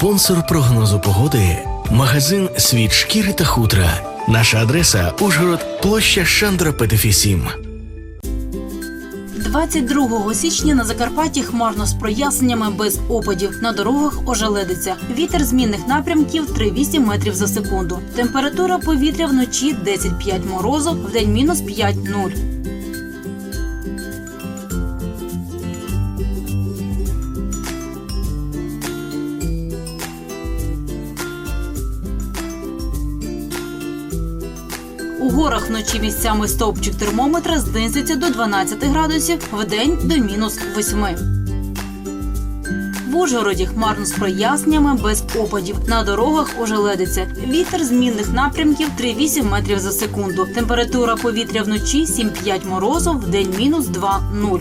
Спонсор прогнозу погоди магазин Світ шкіри та хутра. Наша адреса Ужгород, площа Шандра Петефі 7. 22 січня на Закарпатті хмарно з проясненнями без опадів. На дорогах ожеледиться. Вітер змінних напрямків 3,8 метрів за секунду. Температура повітря вночі 10,5 морозу, вдень мінус 5,0. У горах вночі місцями стовпчик термометра знизиться до 12 градусів, вдень до мінус 8. В Ужгороді хмарно з проясненнями без опадів. На дорогах ожеледиться. Вітер змінних напрямків 3,8 метрів за секунду. Температура повітря вночі 7,5 морозу, вдень мінус 2,0.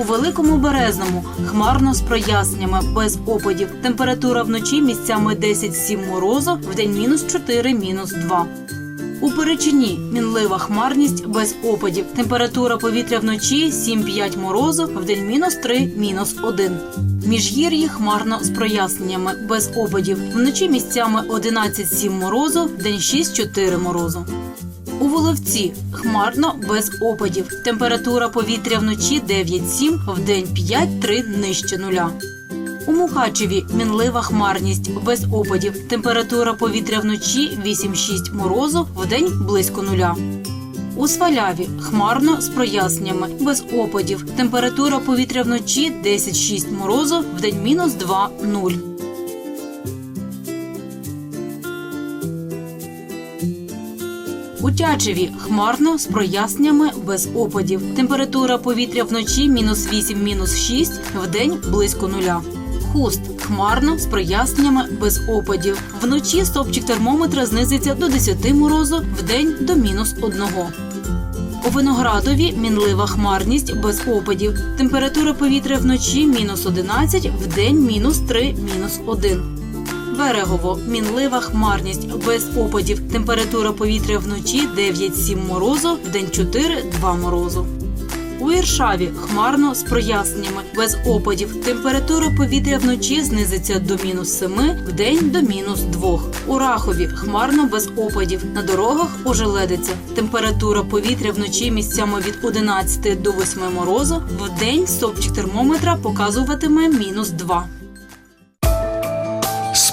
У великому березному хмарно з проясненнями без опадів. Температура вночі місцями 10-7 морозу, вдень мінус 4, мінус 2. У Перечині мінлива хмарність без опадів. Температура повітря вночі 7-5 морозу, вдень мінус 3, мінус 1. Міжгір'ї хмарно з проясненнями без опадів. Вночі місцями 11-7 морозу, вдень 6-4 морозу. У Воловці хмарно без опадів. Температура повітря вночі 9-7, вдень 5-3 нижче нуля. У Мухачеві мінлива хмарність без опадів. Температура повітря вночі 8-6 морозу, вдень близько нуля. У Сваляві хмарно з проясненнями без опадів. Температура повітря вночі 10-6 морозу, вдень мінус 2-0. У Тячеві хмарно з проясненнями без опадів. Температура повітря вночі мінус 8, мінус 6, вдень близько нуля. Хуст хмарно з проясненнями без опадів. Вночі стопчик термометра знизиться до 10 морозу, вдень до мінус 1. У Виноградові мінлива хмарність без опадів. Температура повітря вночі мінус 11, вдень мінус 3, мінус 1. Берегово мінлива хмарність без опадів. Температура повітря вночі 9-7 морозу, вдень 4-2 морозу. У Іршаві хмарно з проясненнями без опадів. Температура повітря вночі знизиться до мінус 7, вдень до мінус 2. У Рахові хмарно без опадів. На дорогах ожеледиться. Температура повітря вночі місцями від 11 до 8 морозу. Вдень стопчик термометра показуватиме мінус 2.